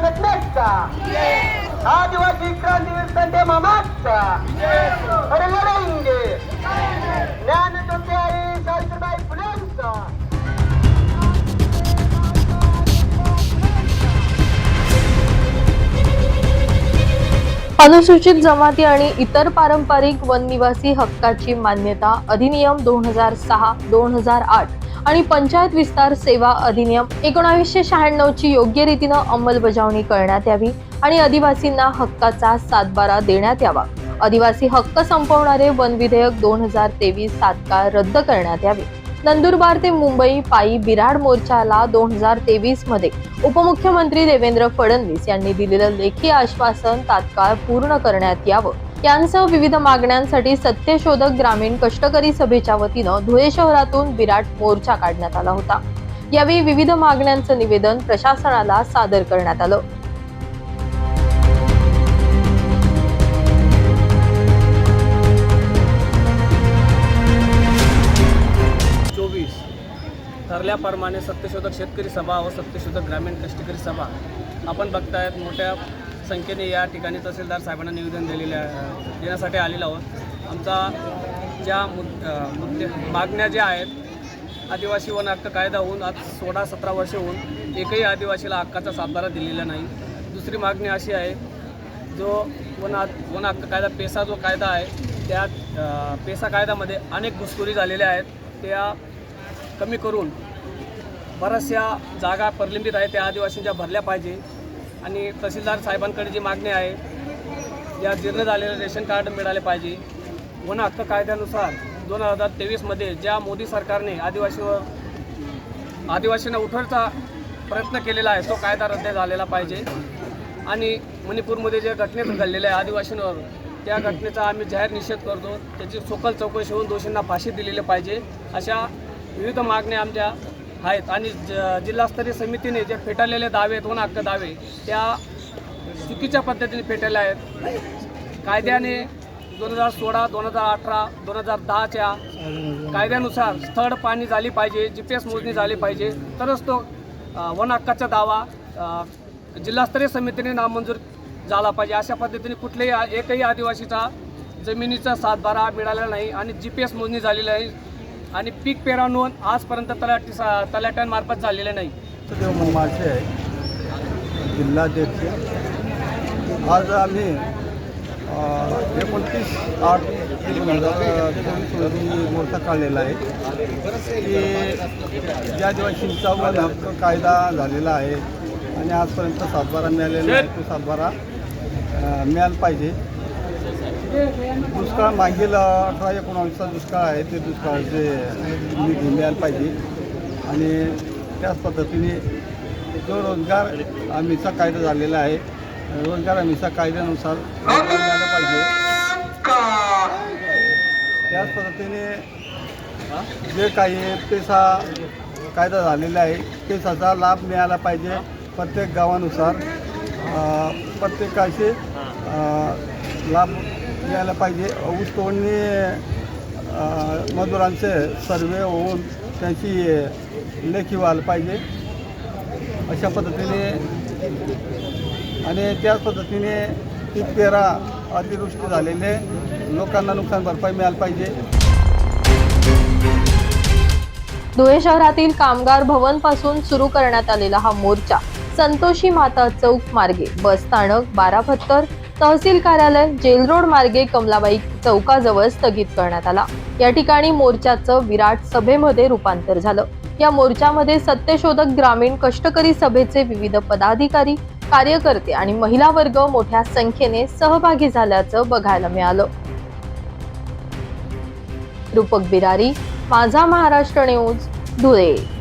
संघटनेचा आदिवासी क्रांतीवीर संजय मामाचा. अरे लढाईंगे. ज्ञानज्योती आई सावित्रीबाई फुलेंचा अनुसूचित जमाती आणि इतर पारंपरिक वननिवासी हक्काची मान्यता अधिनियम दोन हजार सहा दोन हजार आठ. आणि पंचायत विस्तार सेवा अधिनियम एकोणावीसशे शहाण्णवची योग्य रीतीनं अंमलबजावणी करण्यात यावी आणि आदिवासींना हक्काचा सातबारा देण्यात यावा. आदिवासी हक्क संपवणारे वन विधेयक दोन हजार तेवीस तात्काळ रद्द करण्यात यावे. नंदुरबार ते मुंबई पायी बिराड मोर्चाला दोन हजार तेवीसमध्ये उपमुख्यमंत्री देवेंद्र फडणवीस यांनी दिलेलं लेखी आश्वासन तात्काळ पूर्ण करण्यात यावं. यांसह विविध मागण्यांसाठी सत्यशोधक ग्रामीण कष्टकरी सभेच्या वतीनं धुळे शहरातून विराट मोर्चा काढण्यात आला होता. यावेळी विविध मागण्यांचं निवेदन प्रशासनाला सादर करण्यात आलं. चोवीस. ठरल्याप्रमाणे सत्यशोधक शेतकरी सभा व सत्यशोधक ग्रामीण कष्टकरी सभा आपण बघतायत मोठ्या संख्येने या ठिकाणी तहसीलदार साहेबांना निवेदन दिलेले देण्यासाठी आलेलो आहोत. आमचा ज्या मुद मुद्दे मागण्या ज्या आहेत आदिवासी वन हक्क कायदा होऊन आज सोळा सतरा वर्ष होऊन एकही आदिवासीला हक्काचा सातबारा दिलेला नाही. दुसरी मागणी अशी आहे जो वन वन हक्क कायदा पेसा जो कायदा आहे त्या पेसा कायद्यामध्ये अनेक घुसखोरी झालेल्या आहेत. त्या कमी करून बऱ्याचशा जागा प्रलंबित आहेत त्या आदिवासींच्या भरल्या पाहिजे. आणि तहसीलदार साहेबांकडे जी मागणी आहे या जीर्ण झालेलं रेशन कार्ड मिळाले पाहिजे. वन हक्क कायद्यानुसार दोन हजार तेवीसमध्ये ज्या मोदी सरकारने आदिवासीवर आदिवासींना उठवण्याचा प्रयत्न केलेला आहे तो कायदा रद्द झालेला पाहिजे. आणि मणिपूरमध्ये जे घटनेत घडलेले आहे आदिवासींवर त्या घटनेचा आम्ही जाहीर निषेध करतो. त्याची सोकल चौकशी होऊन दोषींना फाशी दिलेली पाहिजे. अशा विविध मागण्या आमच्या आहेत. आणि ज जिल्हास्तरीय समितीने जे फेटाळलेले दावे दोन हक्क दावे त्या चुकीच्या पद्धतीने फेटाळले आहेत. कायद्याने दोन हजार सोळा दोन हजार अठरा दोन हजार दहाच्या कायद्यानुसार स्थळ पाणी झाली पाहिजे जी पी एस मोजणी झाली पाहिजे. तरच तो वन हक्काचा दावा जिल्हास्तरीय समितीने नामंजूर झाला पाहिजे. अशा पद्धतीने कुठल्याही एकही आदिवासीचा जमिनीचा सातबारा मिळाला नाही आणि जी पी एस मोजणी झालेली नाही आणि पीक पेरा नोंद आजपर्यंत तलाठी सा- तलाट्यांमार्फत झालेले नाही. देव मनमाळचे आहे. जिल्हाध्यक्ष. आज आम्ही एकोणतीस आठ दोन हजार चोवीस रोजी मोर्चा काढलेला आहे. की ज्या आदिवासींचा वन हक्क कायदा झालेला आहे आणि आजपर्यंत सातबारा मिळालेला आहे तो सातबारा मिळाला पाहिजे. दुष्काळ मागील अठरा एकोणावीसचा दुष्काळ आहे. ते दुष्काळाचे निधी मिळायला पाहिजे. आणि त्याच पद्धतीने जो रोजगार हमीचा कायदा झालेला आहे. रोजगार हमीचा कायद्यानुसार मिळाला पाहिजे. त्याच पद्धतीने जे काही पेसा कायदा झालेला आहे पेसाचा लाभ मिळाला पाहिजे प्रत्येक गावानुसार. प्रत्येकाशी प्रत्येकाचे लाभ मिळाला पाहिजे. ऊस तोडणी मजुरांचे सर्वे होऊन त्यांची लेखी व्हायला पाहिजे. अशा पद्धतीने आणि त्याच पद्धतीने पीक पेरा अतिवृष्टी झालेले लोकांना नुकसान भरपाई मिळायला पाहिजे. धुळे शहरातील कामगार भवनपासून सुरू करण्यात आलेला हा मोर्चा संतोषी माता चौक मार्गे बस स्थानक बारा तहसील कार्यालय जेल रोड मार्गे कमलाबाई चौकाजवळ स्थगित करण्यात आला. या ठिकाणी मोर्चाचं विराट सभेमध्ये रूपांतर झालं. या मोर्चामध्ये सत्यशोधक ग्रामीण कष्टकरी सभेचे विविध पदाधिकारी कार्यकर्ते आणि महिला वर्ग मोठ्या संख्येने सहभागी झाल्याचं बघायला मिळालं. रूपक बिरारी माझा महाराष्ट्र न्यूज धुळे.